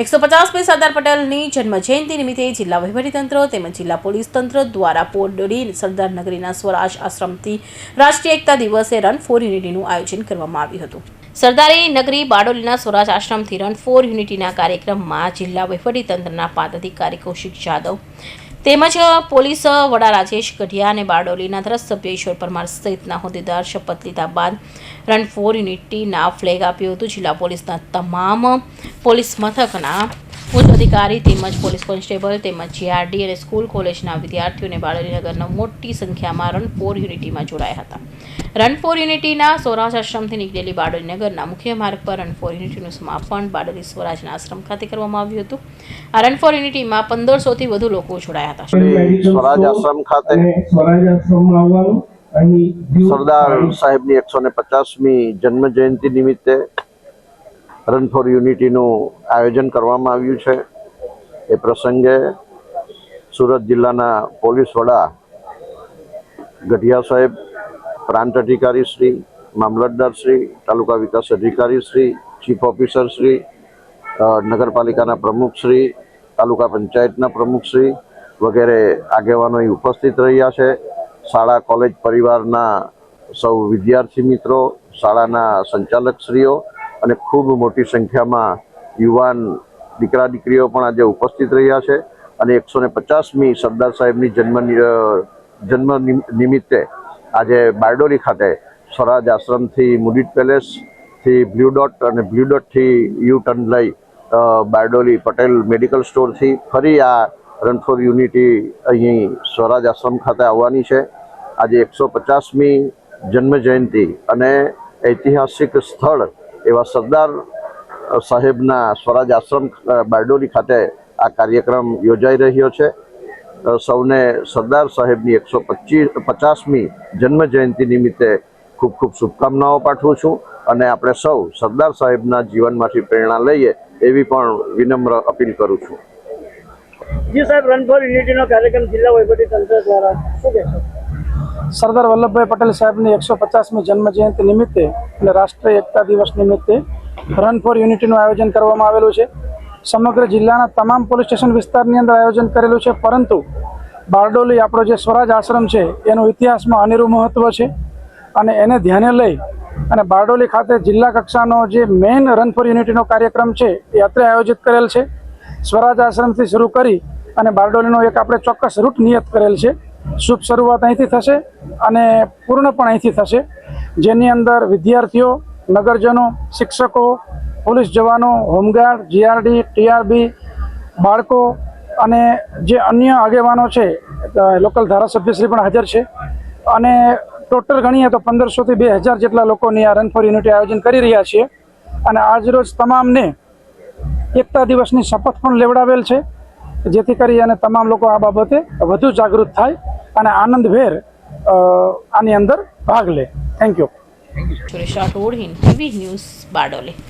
એકસો પચાસમી સરદાર પટેલની જન્મજયંતિ નિમિત્તે જિલ્લા વહીવટીતંત્ર તેમજ જિલ્લા પોલીસ તંત્ર દ્વારા પોરડોડી સરદાર નગરીના સ્વરાજ આશ્રમથી રાષ્ટ્રીય એકતા દિવસે રન ફોર યુનિટીનું આયોજન કરવામાં આવ્યું હતું. સરદારી નગરી બારડોલીના સ્વરાજ આશ્રમથી રન ફોર યુનિટીના કાર્યક્રમમાં જિલ્લા વહીવટીતંત્રના પદાધિકારી કૌશિક જાદવ તેમજ પોલીસ વડા રાજેશ ગઢિયા અને બારડોલીના ધારાસભ્ય ઈશ્વર પરમાર સહિતના હોદ્દેદાર શપથ લીધા બાદ રન ફોર યુનિટીના ફ્લેગ આપ્યો હતું. જિલ્લા પોલીસના તમામ પોલીસ મથકના ઉચ્ચ અધિકારી તેમજ પોલીસ કોન્સ્ટેબલ તેમજ જીઆરડી અને સ્કૂલ કોલેજના વિદ્યાર્થીઓને બાળરીનગરના મોટી સંખ્યામાં રન ફોર યુનિટીમાં જોડાયા હતા. રન ફોર યુનિટીના સ્વરાજ આશ્રમથી નીકળેલી બાળરીનગરના મુખ્ય માર્ગ પર રન ફોર યુનિટીનું સમાપન બાળરી સ્વરાજના આશ્રમ ખાતે કરવામાં આવ્યું હતું. આ રન ફોર યુનિટીમાં પંદરસોથી વધુ લોકો જોડાયા હતા. સ્વરાજ આશ્રમ ખાતે સ્વરાજ આશ્રમમાં આવવાનું. સરદાર સાહેબની એકસો ને પચાસમી જન્મ જયંતિ નિમિત્તે રન ફોર યુનિટીનું આયોજન કરવામાં આવ્યું છે. એ પ્રસંગે સુરત જિલ્લાના પોલીસ વડા ગઢિયા સાહેબ, પ્રાંત અધિકારી શ્રી, મામલતદાર શ્રી, તાલુકા વિકાસ અધિકારી શ્રી, ચીફ ઓફિસર શ્રી નગરપાલિકાના પ્રમુખ શ્રી, તાલુકા પંચાયતના પ્રમુખ શ્રી વગેરે આગેવાનો ઉપસ્થિત રહ્યા છે. શાળા, કોલેજ પરિવારના સૌ વિદ્યાર્થી મિત્રો, શાળાના સંચાલકશ્રીઓ અને ખૂબ મોટી સંખ્યામાં યુવાન દીકરા, દીકરીઓ પણ આજે ઉપસ્થિત રહ્યા છે અને એકસો ને પચાસમી સરદાર સાહેબની જન્મ જન્મ નિમિત્તે આજે બારડોલી ખાતે સ્વરાજ આશ્રમથી મુડિટ પેલેસથી બ્લુ ડોટ અને બ્લુ ડોટથી યુ ટર્ન લઈ બારડોલી પટેલ મેડિકલ સ્ટોરથી ફરી આ રન ફોર યુનિટી અહીં સ્વરાજ આશ્રમ ખાતે આવવાની છે. આજે એકસો પચાસમી જન્મ જયંતિ અને ઐતિહાસિક સ્થળ એવા સરદાર સાહેબના સ્વરાજ આશ્રમ બારડોલી ખાતે આ કાર્યક્રમ યોજાઈ રહ્યો છે. સૌને સરદાર સાહેબની એકસો પચીસ પચાસમી જન્મ જયંતિ નિમિત્તે ખૂબ ખૂબ શુભકામનાઓ પાઠવું છું અને આપણે સૌ સરદાર સાહેબના જીવનમાંથી પ્રેરણા લઈએ એવી પણ વિનમ્ર અપીલ કરું છું. જી સાહેબ રન ફોર યુનિટીનો કાર્યક્રમ જિલ્લા વહીવટી તંત્ર દ્વારા શું કહેશો? સરદાર વલ્લભભાઈ પટેલ સાહેબની એકસો પચાસમી જન્મજયંતિ નિમિત્તે અને રાષ્ટ્રીય એકતા દિવસ નિમિત્તે રન ફોર યુનિટીનું આયોજન કરવામાં આવેલું છે. સમગ્ર જિલ્લાના તમામ પોલીસ સ્ટેશન વિસ્તારની અંદર આયોજન કરેલું છે, પરંતુ બારડોલી આપણો જે સ્વરાજ આશ્રમ છે, એનું ઇતિહાસમાં અનેરું મહત્ત્વ છે અને એને ધ્યાને લઈ અને બારડોલી ખાતે જિલ્લા કક્ષાનો જે મેઇન રન ફોર યુનિટીનો કાર્યક્રમ છે, એ અત્રે આયોજિત કરેલ છે. સ્વરાજ આશ્રમથી શરૂ કરી અને બારડોલીનો એક આપણે ચોક્કસ રૂટ નિયત કરેલ છે. શુભ શરૂઆત અહીંથી થશે અને પૂર્ણ પણ અહીંથી થશે. જેની અંદર વિદ્યાર્થીઓ, નગરજનો, શિક્ષકો, પોલીસ જવાનો, હોમગાર્ડ, જીઆરડી, ટીઆરબી, બાળકો અને જે અન્ય આગેવાનો છે લોકલ ધારાસભ્યશ્રી પણ હાજર છે. અને ટોટલ ગણીએ તો પંદરસોથી બે હજાર જેટલા લોકોની આ રન ફોર યુનિટી આયોજન કરી રહ્યા છીએ. અને આજરોજ તમામને એકતા દિવસની શપથ પણ લેવડાવેલ છે. જેથી કરી અને તમામ લોકો આ બાબતે વધુ જાગૃત થાય. અને આનંદભેર આની અંદર ભાગ લે. Thank you Suresh Rathod Hind TV news Bardoli.